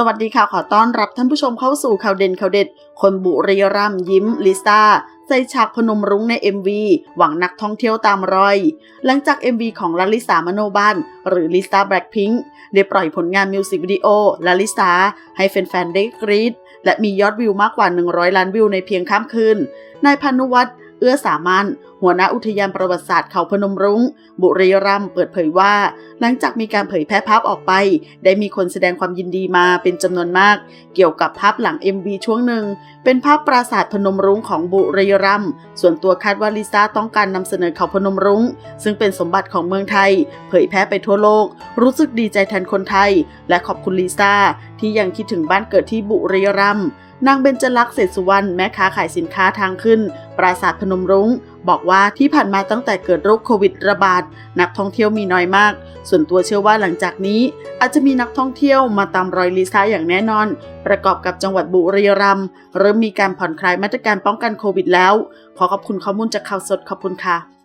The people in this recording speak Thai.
สวัสดีค่ะ ขอต้อนรับท่านผู้ชมเข้าสู่ข่าวเด่นข่าวเด็ด คนบุรีรัมยิ้ม ลิซ่าใส่ฉากพนมรุ้งใน MV หวังนักท่องเที่ยวตามรอย หลังจาก MV ของลาลิสามโนบานหรือลิซ่าแบล็คพิงค์ได้ปล่อยผลงานมิวสิกวิดีโอลาลิซาให้แฟนๆได้กรี๊ดและมียอดวิวมากกว่า 100 ล้านวิวในเพียงข้ามคืนนายพานุวัฒน์ เอื้อสามัญหัวหน้าอุทยานประวัติศาสตร์เขาพนมรุง้ง บุรีรัมย์เปิดเผยว่า หลังจากมีการเผยแพร่ภาพออกไป ได้มีคนแสดงความยินดีมาเป็นจำนวนมาก เกี่ยวกับภาพหลัง MV ช่วงหนึ่ง เป็นภาพปราสาทพนมรุ้งของบุรีรัมย์ส่วนตัวคาดว่าลิซ่าต้องการนำเสนอเขาพนมรุง้ง ซึ่งเป็นสมบัติของเมืองไทย เผยแพร่ไปทั่วโลก รู้สึกดีใจแทนคนไทย และขอบคุณลิซ่าที่ยังคิดถึงบ้านเกิดที่บุรีรัมย์ นางเบญจลักษณ์เศรษฐสุวรรณแม่ค้าขายสินค้าทางขึ้น ปราสาทพนมรุง้ง บอกว่าที่ผ่านมาตั้งแต่เกิดโรคโควิดระบาด นักท่องเที่ยวมีน้อยมาก ส่วนตัวเชื่อว่าหลังจากนี้ อาจจะมีนักท่องเที่ยวมาตามรอยลิซ่าอย่างแน่นอน ประกอบกับจังหวัดบุรีรัมย์เริ่มมีการผ่อนคลายมาตรการป้องกันโควิดแล้ว ขอขอบคุณข้อมูลจากข่าวสดขอบคุณค่ะ